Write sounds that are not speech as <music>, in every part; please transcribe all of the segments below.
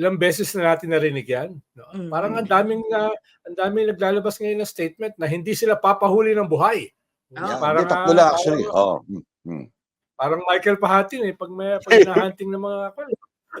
ilang beses na natin narinig yan. No? Parang ang daming na ang daming naglalabas ngayon ng statement na hindi sila papahuli ng buhay. Ah, Yan, parang, hindi, lang ah, actually. parang- Oo. Mm, mm. Parang Michael Pahatin eh pag may pag <laughs> hinahunting ng mga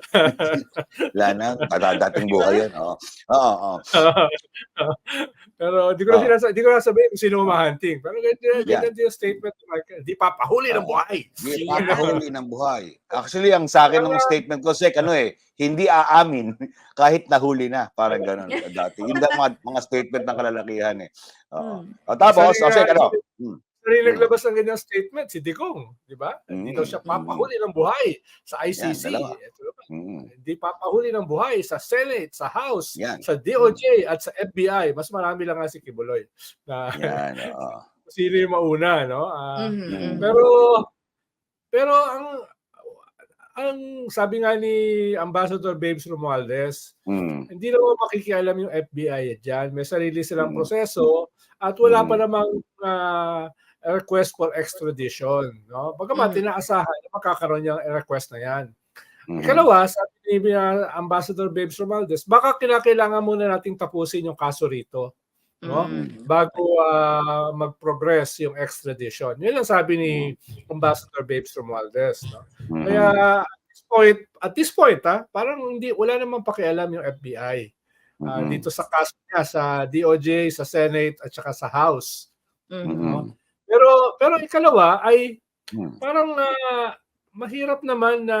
<laughs> Wala na, patadating buhay yan. Oo. Oo, oo. <laughs> Pero di ko na Oh. sinasa, di ko na sabihin kung sino humahunting. Pero ganyan, Yeah. ganyan yung statement ni Michael. Di papahuli ng buhay. Hindi papahuli ng buhay. Actually, ang sa akin ng statement ko, Sek, ano eh, hindi aamin <laughs> kahit nahuli na. Parang ganun dati. Yun ang mga, mga statement ng kalalakihan eh. Oo. Mm. O, tapos, o, Sek, ano? Mm. Isa rin naglabas ng ganyang statement, si Digong. Di ba? Hindi Mm, daw siya mm. papahuli ng buhay sa ICC. Yan, dalawa. Ito naman. Mm. Hindi papahuli ng buhay sa Senate, sa House, Yan. sa DOJ at sa FBI. Mas marami lang nga si Kibuloy na Yan, oo. <laughs> sino yung mauna, no? Ah, Mhm, mhm. Pero pero ang ang sabi nga ni Ambassador Babes Romualdez, Mm. hindi naman makikialam yung FBI diyan. May sarili silang Mm. proseso at wala Mm. pa namang ah, request for extradition, no? Bagamat Mm. inaasahan na magkakaroon yung request na 'yan. Mm. Ikalawa, sabi ni ah, Ambassador Babes Romualdez, baka kinakailangan muna nating tapusin yung kaso rito, no? Mm. bago ah, mag-progress yung extradition. Yun ang sabi ni Ambassador Babes Romualdez. No? Mm. Kaya at this point, at this point ha, parang hindi wala namang pakialam yung FBI ah, Mhm. dito sa kaso niya sa DOJ, sa Senate at saka sa House. Mhm. Mhm. Pero pero ikalawa ay Mm. parang ah, mahirap naman na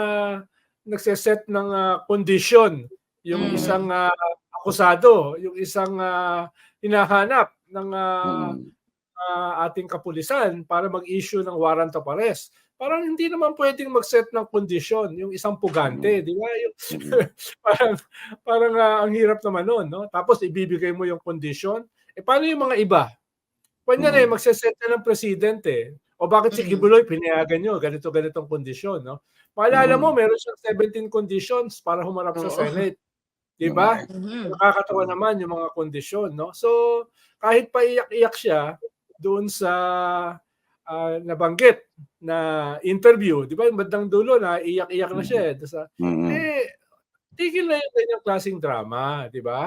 nagse-set ng ah, condition yung Mm. isang ah, akusado, yung isang ah, hinahanap ng ah, Mm. ah, ating kapulisan para mag-issue ng warrant of arrest. Parang hindi naman pwedeng mag-set ng kondisyon yung isang pugante, di ba? Yung, Mm. <laughs> parang parang ah, ang hirap naman noon, no? Tapos ibibigay mo yung kondisyon. Eh paano yung mga iba? Kanya na eh, Mm. magse-set na ng presidente. O bakit si. Kibuloy pinayagan nyo ganito ganitong kondisyon, no? Maalala Mm. mo, meron siyang 17 conditions para humarap sa. Senate. Di ba? Nakakatawa naman yung mga kondisyon, no? So, kahit pa iyak-iyak siya doon sa ah, nabanggit na interview, di ba? Yung bandang dulo na iyak-iyak na siya. eh, doon sa, Mm. eh, tigil na yung ganyang klaseng drama, di ba?